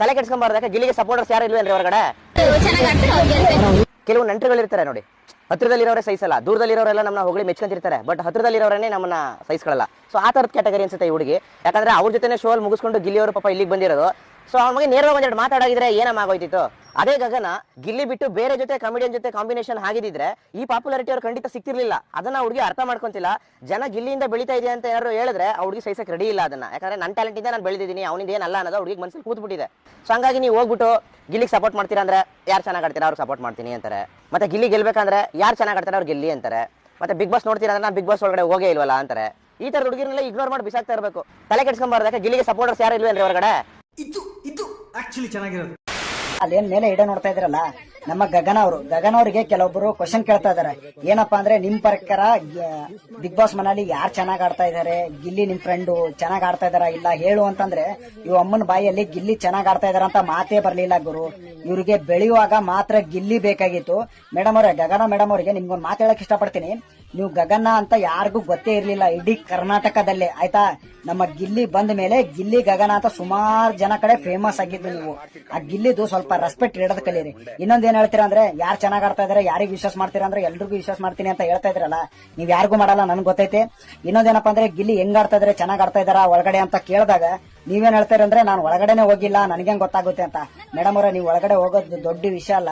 ತಲೆ ಕೆಡ್ಸ್ಕೊಂಬಾರ್ದಕ್ಕೆ ಗಿಲ್ಲಿಗೆ ಸಪೋರ್ಟರ್ಸ್ ಯಾರು ಇಲ್ವೇನ್ರಿ ಹೊರಗಡೆ? ಕೆಲವು ನಂಟರುಗಳು ಇರ್ತಾರೆ ನೋಡಿ. ಕೆಲವು ನಂಟರುಗಳಿರ್ತಾರೆ ನೋಡಿ ದೂರದಲ್ಲಿ ಇರೋರೆಲ್ಲ ದೂರದಲ್ಲಿರೋರೆಲ್ಲ ನಮ್ಮನ್ನ ಹೊಗಳಿ ಮೆಚ್ಕೊಂತಿರ್ತಾರೆ. ಬಟ್ ಹತ್ರದಲ್ಲಿರೋರೇ ನಮ್ಮನ್ನ ಸಹಿಸ್ಕೊಳ್ಳಲ್ಲ ಸೊ ಆ ಥರದ ಕ್ಯಾಟಗರಿ ಅನ್ಸುತ್ತೆ ಈ ಹುಡುಗಿ. ಯಾಕಂದ್ರೆ ಅವ್ರ ಜೊತೆನೇ ಶೋ ಅಲ್ಲಿ ಮುಗಿಸ್ಕೊಂಡು ಗಿಲ್ಲಿಯವರು ಪಾಪ ಇಲ್ಲಿಗೆ ಬಂದಿರೋದು. ಸೊ ಮಗ ನೇರವಾಗಿ ಒಂದೆರಡು ಮಾತಾಡೋದಿದ್ರೆ ಆಗೋಯ್ತಿತ್ತು ಅದೇ ಗಗನ ಗಿಲ್ಲಿ ಬಿಟ್ಟು ಬೇರೆ ಜೊತೆ ಕಾಮಿಡಿಯನ್ ಜೊತೆ ಕಾಂಬಿನೇಷನ್ ಆಗಿದ್ರೆ ಈ ಪಾಪ್ಯುಲಾರಿಟಿ ಅವ್ರು ಖಂಡಿತ ಸಿಕ್ತಿರ್ಲಿಲ್ಲ ಅದನ್ನ ಹುಡುಗಿ ಅರ್ಥ ಮಾಡ್ಕೊಂತಿಲ್ಲ. ಜನ ಗಿಲ್ಲಿಯಿಂದ ಬೆಳಿತಾ ಇದೆ ಅಂತ ಯಾರು ಹೇಳಿದ್ರೆ ಹುಡುಗಿ ಸಹಿಸಕ್ಕೆ ರೆಡಿ ಇಲ್ಲ ಅದನ್ನ. ಯಾಕಂದ್ರೆ ನನ್ನ ಟ್ಯಾಲೆಂಟ್ ಇಂದ ನಾನು ಬೆಳೆದಿದ್ದೀನಿ, ಅವನಿಂದ ಏನಲ್ಲ ಅನ್ನೋದು ಹುಡುಗಿ ಮನಸ್ಸಲ್ಲಿ ಕೂತ್ಬಿಟ್ಟಿದೆ. ಸೊ ಹಂಗಾಗಿ ನೀವು ಹೋಗ್ಬಿಟ್ಟು ಗಿಲ್ಲಿಗೆ ಸಪೋರ್ಟ್ ಮಾಡ್ತೀರಾ ಅಂದ್ರೆ ಯಾರು ಚೆನ್ನಾಗಿ ಆಡ್ತೀರಾ ಅವ್ರಿಗೆ ಸಪೋರ್ಟ್ ಮಾಡ್ತೀನಿ ಅಂತಾರೆ. ಮತ್ತೆ ಗಿಲ್ಲಿ ಗೆಲ್ಬೇಕಂದ್ರೆ ಯಾರು ಚೆನ್ನಾಗಿ ಆಡ್ತಾರೆ ಅವ್ರು ಗೆಲ್ಲಿ ಅಂತಾರೆ. ಮತ್ತೆ ಬಿಗ್ ಬಾಸ್ ನೋಡ್ತೀರಾ ಅಂದ್ರೆ ನಾನು ಬಿಗ್ ಬಾಸ್ ಒಳಗಡೆ ಹೋಗೇ ಇಲ್ವಲ್ಲ ಅಂತಾರೆ. ಈ ತರ ಹುಡುಗಿರನ್ನೆಲ್ಲ ಇಗ್ನೋರ್ ಮಾಡಿ ಬಿಸಾಕ್ತಾ ಇರಬೇಕು. ತಲೆ ಕೆಡ್ಸ್ಕೊಂಬಾರ್ದಕ್ಕೆ ಗಿಲ್ಲಿಗೆ ಸಪೋರ್ಟರ್ಸ್ ಯಾರು ಇಲ್ವೇನ್ರಿ ಹೊರಗಡೆ? ಆಕ್ಚುಲಿ ಚೆನ್ನಾಗಿರೋದು. ಅಲ್ಲೇನ್ ಮೇಲೆ ಇಡ ನೋಡ್ತಾ ಇದ್ರಲ್ಲ ನಮ್ಮ ಗಗನ ಅವರು, ಗಗನ ಅವರಿಗೆ ಕೆಲವೊಬ್ರು ಕ್ವಶನ್ ಕೇಳ್ತಾ ಇದಾರೆ ಏನಪ್ಪಾ ಅಂದ್ರೆ ನಿಮ್ ಪ್ರಕಾರ ಬಿಗ್ ಬಾಸ್ ಮನೇಲಿ ಯಾರು ಚೆನ್ನಾಗ್ ಆಡ್ತಾ ಇದಾರೆ? ಗಿಲ್ಲಿ ನಿಮ್ ಫ್ರೆಂಡು ಚೆನ್ನಾಗ್ ಆಡ್ತಾ ಇದಾರ ಇಲ್ಲ ಹೇಳು ಅಂತಂದ್ರೆ, ಇವ್ ಅಮ್ಮನ ಬಾಯಲ್ಲಿ ಗಿಲ್ಲಿ ಚೆನ್ನಾಗ್ ಆಡ್ತಾ ಇದಾರ ಅಂತ ಮಾತೇ ಬರ್ಲಿಲ್ಲ ಗುರು. ಇವ್ರಿಗೆ ಬೆಳೆಯುವಾಗ ಮಾತ್ರ ಗಿಲ್ಲಿ ಬೇಕಾಗಿತ್ತು. ಮೇಡಮ್ ಅವ್ರೆ, ಗಗನ ಮೇಡಮ್ ಅವರಿಗೆ ನಿಮ್ಗೊಂದು ಮಾತು ಹೇಳಕ್ ಇಷ್ಟಪಡ್ತೀನಿ. ನೀವು ಗಗನ ಅಂತ ಯಾರಿಗೂ ಗೊತ್ತೇ ಇರಲಿಲ್ಲ, ಇಡೀ ಕರ್ನಾಟಕದಲ್ಲೇ, ಆಯ್ತಾ? ನಮ್ಮ ಗಿಲ್ಲಿ ಬಂದ ಮೇಲೆ ಗಿಲ್ಲಿ ಗಗನ ಅಂತ ಸುಮಾರು ಜನ ಕಡೆ ಫೇಮಸ್ ಆಗಿದ್ದು ನೀವು. ಆ ಗಿಲ್ಲಿದು ಸ್ವಲ್ಪ ರೆಸ್ಪೆಕ್ಟ್ ಇಡೋದ್ ಕಲೀರಿ ಇನ್ನೊಂದ್ ಏನ್ ಹೇಳ್ತೀರಾ ಅಂದ್ರೆ, ಯಾರು ಚೆನ್ನಾಗ್ ಆಡ್ತಾ ಇದಾರೆ, ಯಾರಿಗೆ ವಿಶ್ವಾಸ ಮಾಡ್ತೀರಾ ಅಂದ್ರೆ ಎಲ್ರಿಗೂ ವಿಶ್ವಾಸ ಮಾಡ್ತೀನಿ ಅಂತ ಹೇಳ್ತಾ ಇದ್ರಲ್ಲ, ನೀವ್ ಯಾರಿಗೂ ಮಾಡಲ್ಲ, ನನ್ಗೆ ಗೊತ್ತೈತೆ. ಇನ್ನೊಂದೇನಪ್ಪ ಅಂದ್ರೆ, ಗಿಲ್ಲಿ ಹೆಂಗ್ ಆಡ್ತಾ ಇದ್ರೆ, ಚೆನ್ನಾಗ್ ಆಡ್ತಾ ಇದಾರ ಒಳಗಡೆ ಅಂತ ಕೇಳಿದಾಗ, ನೀವೇನ್ ಹೇಳ್ತೀರ ಅಂದ್ರೆ, ನಾನು ಒಳಗಡೆನೆ ಹೋಗಿಲ್ಲ ನನ್ಗೆ ಗೊತ್ತಾಗುತ್ತೆ ಅಂತ. ಮೇಡಮ್ ಅವರೇ, ನೀವು ಒಳಗಡೆ ಹೋಗೋದು ದೊಡ್ಡ ವಿಷಯ ಅಲ್ಲ.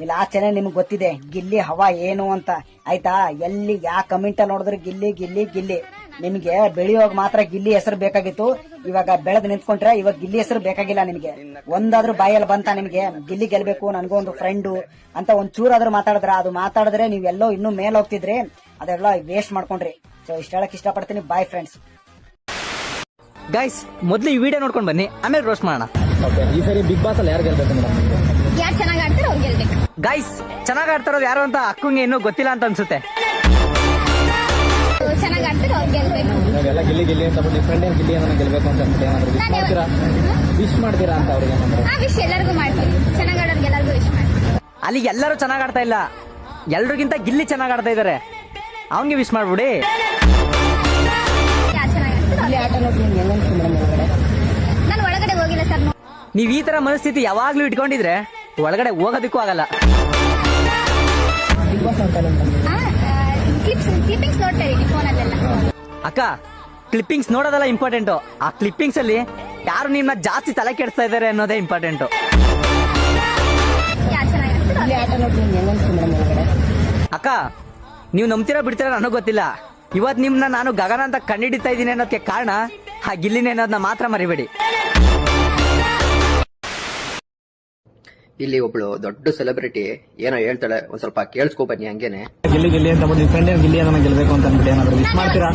ಇಲ್ಲಿ ಆಚೆನೆ ನಿಮ್ಗೆ ಗೊತ್ತಿದೆ. ಗಿಲ್ಲಿ ಹವಾ ಏನು ಅಂತ. ಆಯ್ತಾ? ಎಲ್ಲಿ ಯಾ ಕಮೆಂಟ್ ನೋಡಿದ್ರೆ ಗಿಲ್ಲಿ ಗಿಲ್ಲಿ ಗಿಲ್ಲಿ. ನಿಮ್ಗೆ ಬೆಳೆಯುವಾಗ ಮಾತ್ರ ಗಿಲ್ಲಿ ಹೆಸರು ಬೇಕಾಗಿತ್ತು. ಇವಾಗ ಬೆಳೆದ್ ನಿಂತ್ಕೊಂಡ್ರೆ ಇವಾಗ ಗಿಲ್ಲಿ ಹೆಸರು ಬೇಕಾಗಿಲ್ಲ ನಿಮ್ಗೆ. ಒಂದಾದ್ರೂ ಬಾಯಲ್ಲಿ ಬಂತ ನಿಮ್ಗೆ. ಗಿಲ್ಲಿ ಗೆಲ್ಬೇಕು, ನನಗೂ ಒಂದು ಫ್ರೆಂಡು ಅಂತ ಒಂದ್ ಚೂರಾದ್ರೂ ಮಾತಾಡಿದ್ರ, ಅದು ಮಾತಾಡಿದ್ರೆ ಎಲ್ಲೋ ಇನ್ನೂ ಮೇಲ್ ಹೋಗ್ತಿದ್ರಿ ಅದೆಲ್ಲ ವೇಸ್ಟ್ ಮಾಡ್ಕೊಂಡ್ರಿ. ಸೊ ಇಷ್ಟ ಹೇಳಕ್ ಇಷ್ಟಪಡ್ತೀನಿ. ಬಾಯ್ ಫ್ರೆಂಡ್ಸ್ ಗೈಸ್ ಮೊದ್ಲು ಈ ವಿಡಿಯೋ ನೋಡ್ಕೊಂಡು ಬನ್ನಿ. ಆಮೇಲೆ ರೋಸ್ಟ್ ಮಾಡೋಣ. ಈ ಸರಿ ಬಿಗ್ ಬಾಸ್ ಅಲ್ಲಿ ಯಾರು ಗೆಲ್ಬೇಕು ಮೇಡಮ್ ಯಾರು ಚೆನ್ನಾಗಿ ಆಡ್ತಾರೆ ಅವ್ರು ಗೆಲ್ಬೇಕು. ಗೈಸ್ ಚೆನ್ನಾಗಿ ಆಡ್ತಾರೋದು ಯಾರು ಅಂತ ಅಕ್ಕಂಗೆ ಇನ್ನೂ ಗೊತ್ತಿಲ್ಲ ಅಂತ ಅನ್ಸುತ್ತೆ. ಚೆನ್ನಾಗಿ ಆಡ್ತಾರೆ ಅವ್ರು ಗೆಲ್ಬೇಕು. ನಾವೆಲ್ಲ ಗಿಲ್ಲಿ ಗಿಲ್ಲಿ ಅಂತ ಬಿಟ್ಟು ಫ್ರೆಂಡ್ ಏನ್ ಗಿಲ್ಲಿ ಅಂತ ಗೆಲ್ಬೇಕು ಅಂತ ಅನ್ಸುತ್ತೆ ಏನಾದ್ರು ವಿಶ್ ನಾನು ಮಾಡ್ತೀರಾ? ವಿಶ್ ಮಾಡ್ತೀರಾ ಅಂತ ಅವ್ರಿಗೆ ಏನಾದ್ರು? ಆ ವಿಷಯ ಎಲ್ಲರಿಗೂ ಮಾಡ್ತೀನಿ. ಚೆನ್ನಾಗಿ ಆಡೋರ್ಗೆ ಎಲ್ಲರಿಗೂ ವಿಶ್ ಮಾಡ್ತೀನಿ. ಅಲ್ಲಿ ಎಲ್ಲರೂ ಚೆನ್ನಾಗಿ ಆಡ್ತಾ ಇಲ್ಲ. ಎಲ್ರಿಗಿಂತ ಗಿಲ್ಲಿ ಚೆನ್ನಾಗಿ ಆಡ್ತಾ ಇದಾರೆ. ಅವಂಗೆ ವಿಶ್ ಮಾಡ್ಬಿಡಿ. ಯಾರು ಚೆನ್ನಾಗಿ ಆಡ್ತಾರೆ ನಾನು ಒಳಗಡೆ ಹೋಗಿಲ್ಲ ಸರ್ ನೀವ್ ಈ ತರ ಮನಸ್ಥಿತಿ ಯಾವಾಗ್ಲೂ ಇಟ್ಕೊಂಡಿದ್ರೆ ಒಳಗಡೆ ಹೋಗೋದಕ್ಕೂ ಆಗಲ್ಲ. ಅಕ್ಕ ಕ್ಲಿಪ್ಪಿಂಗ್ಸ್ ನೋಡೋದಲ್ಲ ಇಂಪಾರ್ಟೆಂಟ್ ಆ ಕ್ಲಿಪ್ಪಿಂಗ್ಸ್ ಅಲ್ಲಿ ಯಾರು ನಿಮ್ಮ ಜಾಸ್ತಿ ತಲೆ ಕೆಡಿಸ್ತಾ ಇದಾರೆ ಅನ್ನೋದೇ ಇಂಪಾರ್ಟೆಂಟ್ ಅಕ್ಕ, ನೀವು ನಂಬ್ತೀರಾ ಬಿಡ್ತೀರಾ ನನಗೆ ಗೊತ್ತಿಲ್ಲ. ಇವತ್ ನಿಮ್ನ ನಾನು ಗಗನ ಅಂತ ಕಂಡಿಡಿತಾ ಇದ್ದೀನಿ ಅನ್ನೋದಕ್ಕೆ ಕಾರಣ ಆ ಗಿಲ್ಲಿನೇ ಅನ್ನೋದನ್ನ ಮಾತ್ರ ಮರಿಬೇಡಿ. ಇಲ್ಲಿ ಒಬ್ಳು ದೊಡ್ಡ ಸೆಲೆಬ್ರಿಟಿ ಏನೋ ಹೇಳ್ತಾಳೆ ಒಂದ್ ಸ್ವಲ್ಪ ಕೇಳಿಸ್ಕೊ ಬನ್ನಿ ಹಂಗೇನೆ. ಗಿಲ್ಲಿ ಗಿಲ್ಲಿ ಅಂತ ಬಿಟ್ಟು ಫ್ರೆಂಡ್ ಏನ್ ಗಿಲ್ಲಿ ಅನ್ನೋ ಗೆಲ್ಬೇಕು ಅಂತ ಅಂದ್ಬಿಟ್ಟು ಏನಾದ್ರು ವಿಶ್ ಮಾಡ್ತೀರಾ?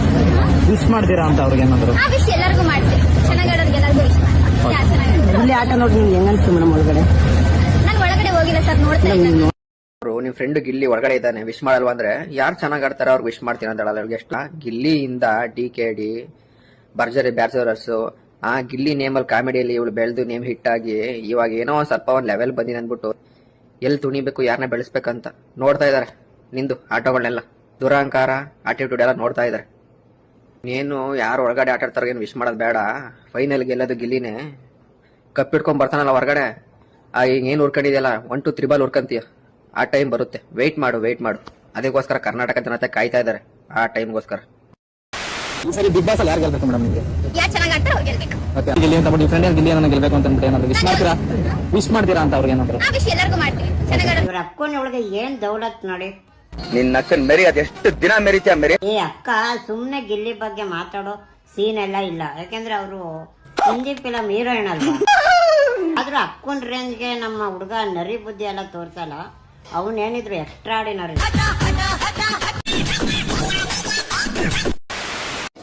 ವಿಶ್ ಮಾಡ್ತೀರಾ ಅಂತ ಅವ್ರಿಗೆ ಏನಾದ್ರು? ಎಲ್ಲರಿಗೂ ಚೆನ್ನಾಗಿ ವಿಶ್ ಇಲ್ಲಿ ಆಟ ನೋಡಿ ನಿಮ್ಗೆ ಹೆಂಗನ್ಸ್ತು ಮೇಡಮ್ ಒಳಗಡೆ? ನಾನು ಒಳಗಡೆ ಹೋಗಿಲ್ಲ ಸರ್ ನೋಡ್ತಾ ಇದ್ದೀನಿ. ಅವರು ನಿಮ್ ಫ್ರೆಂಡ್ ಗಿಲ್ಲಿ ಒಳಗಡೆ ಇದ್ದಾನೆ ವಿಶ್ ಮಾಡಲ್ವಾ ಅಂದ್ರೆ ಯಾರು ಚೆನ್ನಾಗ್ ಆಡ್ತಾರೆ ಅವ್ರಿಗೆ ವಿಶ್ ಮಾಡ್ತೀನಿ ಅಂತ ಹೇಳಲ್ಲ ಅವ್ರಿಗೆ ಎಷ್ಟು ಗಿಲ್ಲಿಯಿಂದ ಡಿ ಕೆ ಡಿ ಭರ್ಜರಿ ಬ್ಯಾಚಲರ್ಸ್ ಆ ಗಿಲ್ಲಿ ನೇಮಲ್ಲಿ ಕಾಮಿಡಿಯಲ್ಲಿ ಇವಳು ಬೆಳೆದು ನೇಮ್ ಹಿಟ್ ಆಗಿ ಇವಾಗ ಏನೋ ಒಂದು ಸ್ವಲ್ಪ ಒಂದು ಲೆವೆಲ್ ಬಂದಿನ ಅಂದ್ಬಿಟ್ಟು ಎಲ್ಲಿ ತುಣಿಬೇಕು ಯಾರನ್ನ ಬೆಳೆಸ್ಬೇಕಂತ ನೋಡ್ತಾ ಇದ್ದಾರೆ ನಿಂದು ಆಟೋಗಳನ್ನೆಲ್ಲ ದುರಹಂಕಾರ ಆಟಿಟ್ಯೂಡ್ ಎಲ್ಲ ನೋಡ್ತಾ ಇದ್ದಾರೆ ನೀನು ಯಾರು ಒಳಗಡೆ ಆಟ ಆಡ್ತಾರೋ ಏನು ವಿಶ್ ಮಾಡೋದು ಬೇಡ. ಫೈನಲ್ ಗೆಲ್ಲೋದು ಗಿಲ್ಲಿನೇ. ಕಪ್ ಹಿಡ್ಕೊಂಡ್ ಬರ್ತಾನಲ್ಲ ಹೊರಗಡೆ. ಆ ಈಗ ಏನು ಹುಡ್ಕೊಂಡಿದೆಯಲ್ಲ ಒನ್ ಟು ತ್ರಿಬಲ್ ಹುಡ್ಕಂತೀಯ ಆ ಟೈಮ್ ಬರುತ್ತೆ. ವೆಯ್ಟ್ ಮಾಡು ವೆಯ್ಟ್ ಮಾಡು. ಅದಕ್ಕೋಸ್ಕರ ಕರ್ನಾಟಕ ಜನತೆ ಕಾಯ್ತಾ ಇದ್ದಾರೆ ಆ ಟೈಮ್ಗೋಸ್ಕರ ಈ ಸರಿ ಬಿಗ್ ಬಾಸ್ ಅಲ್ಲಿ ಯಾರು ಗೆಲ್ಬೇಕು ಮೇಡಮ್ ನಿಮಗೆ? ಯಾರು ಚೆನ್ನಾಗಿ ಅವ್ರು ಗೆಲ್ಬೇಕು. ಮತ್ತೆ ಗಿಲ್ಲಿ ಅಂತ ಬಿಟ್ಟು ಫ್ರೆಂಡ್ ಏನ್ ಗಿಲ್ಲಿ ಗೆಲ್ಬೇಕು ಅಂತ ಅಂದ್ಬಿಟ್ಟು ಏನಾದ್ರು ವಿಶ್ ಮಾಡ್ತೀರಾ? ವಿಶ್ ಮಾಡ್ತೀರಾ ಅಂತ ಅವ್ರಿಗೆ ಏನಾದ್ರು? ವಿಷಯ ಎಲ್ಲರಿಗೂ ಮಾಡ್ತೀವಿ. ಚೆನ್ನಾಗಿ ಇವ್ರ ಅಕ್ಕನ ಒಳಗೆ ಏನ್ ದೌಲತ್ ನೋಡಿ. ನಿನ್ನ ಅಕ್ಕನ್ ಮೆರಿ ಅದೆಷ್ಟು ದಿನ ಮೆರಿತೀಯ ಮೆರಿ? ಈ ಅಕ್ಕ ಸುಮ್ನೆ ಗಿಲ್ಲಿ ಬಗ್ಗೆ ಮಾತಾಡೋ ಸೀನ್ ಎಲ್ಲ ಇಲ್ಲ. ಯಾಕೆಂದ್ರೆ ಅವರು ಹಿಂದಿ ಫಿಲಂ ಹೀರೋಯಿನ್ ಅಲ್ವಾ? ಆದ್ರೆ ಅಕ್ಕನ ರೇಂಜ್ಗೆ ನಮ್ಮ ಹುಡುಗ ನರಿ ಬುದ್ಧಿ ಎಲ್ಲ ತೋರ್ಸಲ್ಲ ಅವನೇನಿದ್ರು ಎಕ್ಸ್ಟ್ರಾ ಆರ್ಡಿನರಿ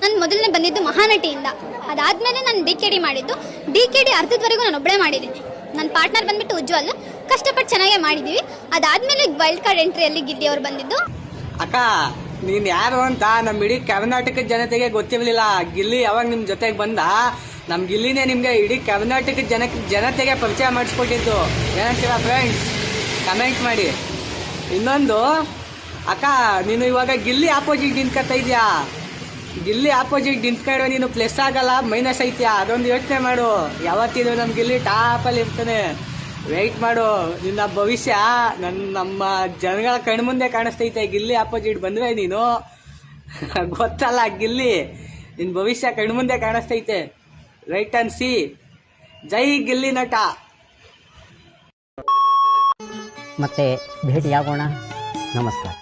ನಾನು ಮೊದಲನೇ ಬಂದಿದ್ದು ಮಹಾನಟಿಯಿಂದ. ಅದಾದ್ಮೇಲೆ ನಾನು ಡಿ ಕೆ ಡಿ ಮಾಡಿದ್ದು. ಡಿ ಕೆ ಡಿ ಅರ್ಧದವರೆಗೂ ನಾನು ಒಬ್ಬಳೇ ಮಾಡಿದ್ದೀನಿ. ನನ್ನ ಪಾರ್ಟ್ನರ್ ಬಂದ್ಬಿಟ್ಟು ಉಜ್ವಲ್ ಕಷ್ಟಪಟ್ಟು ಚೆನ್ನಾಗೇ ಮಾಡಿದ್ದೀವಿ ಅದಾದ್ಮೇಲೆ ವೈಲ್ಡ್ ಕಾರ್ಡ್ ಎಂಟ್ರಿಯಲ್ಲಿ ಗಿಲ್ಲಿ ಅವ್ರು ಬಂದಿದ್ದು. ಅಕ್ಕ, ನೀನ್ ಯಾರು ಅಂತ ನಮ್ ಇಡೀ ಕರ್ನಾಟಕದ ಜನತೆಗೆ ಗೊತ್ತಿರಲಿಲ್ಲ. ಗಿಲ್ಲಿ ಯಾವಾಗ ನಿಮ್ ಜೊತೆಗೆ ಬಂದ? ನಮ್ ಗಿಲ್ಲಿನೇ ನಿಮ್ಗೆ ಇಡೀ ಕರ್ನಾಟಕದ ಜನ, ಜನತೆಗೆ ಪರಿಚಯ ಮಾಡಿಸ್ಕೊಟ್ಟಿದ್ದು. ಏನಂತೀರ ಫ್ರೆಂಡ್ಸ್ ಕಮೆಂಟ್ ಮಾಡಿ. ಇನ್ನೊಂದು, ಅಕ್ಕ, ನೀನು ಇವಾಗ ಗಿಲ್ಲಿ ಆಪೋಸಿಟ್ ನಿಂತ್ಕೊತಾ ಇದೀಯಾ? ಗಿಲ್ಲಿ ಆಪೋಸಿಟ್ ನಿಂತ್ಕೊಂಡು ನೀನು ಪ್ಲಸ್ ಆಗಲ್ಲ ಮೈನಸ್ ಐತ್ಯಾ ಅದೊಂದು ಯೋಚನೆ ಮಾಡು. ಯಾವತ್ತಿದ್ರು ನಮ್ಮ ಗಿಲ್ಲಿ ಟಾಪಲ್ಲಿ ಇರ್ತಾನೆ. ವೆಯ್ಟ್ ಮಾಡು, ನಿನ್ನ ಭವಿಷ್ಯ ನನ್ನ ನಮ್ಮ ಜನಗಳ ಕಣ್ಮುಂದೆ ಕಾಣಿಸ್ತೈತೆ. ಗಿಲ್ಲಿ ಆಪೋಸಿಟ್ ಬಂದ್ರೆ ನೀನು. ಗೊತ್ತಲ್ಲ ಗಿಲ್ಲಿ ನಿನ್ನ ಭವಿಷ್ಯ ಕಣ್ಮುಂದೆ ಕಾಣಿಸ್ತೈತೆ. ರೈಟ್ ಅಂಡ್ ಸಿ ಜೈ ಗಿಲ್ಲಿ ನಟ. ಮತ್ತೆ ಭೇಟಿಯಾಗೋಣ. ನಮಸ್ಕಾರ.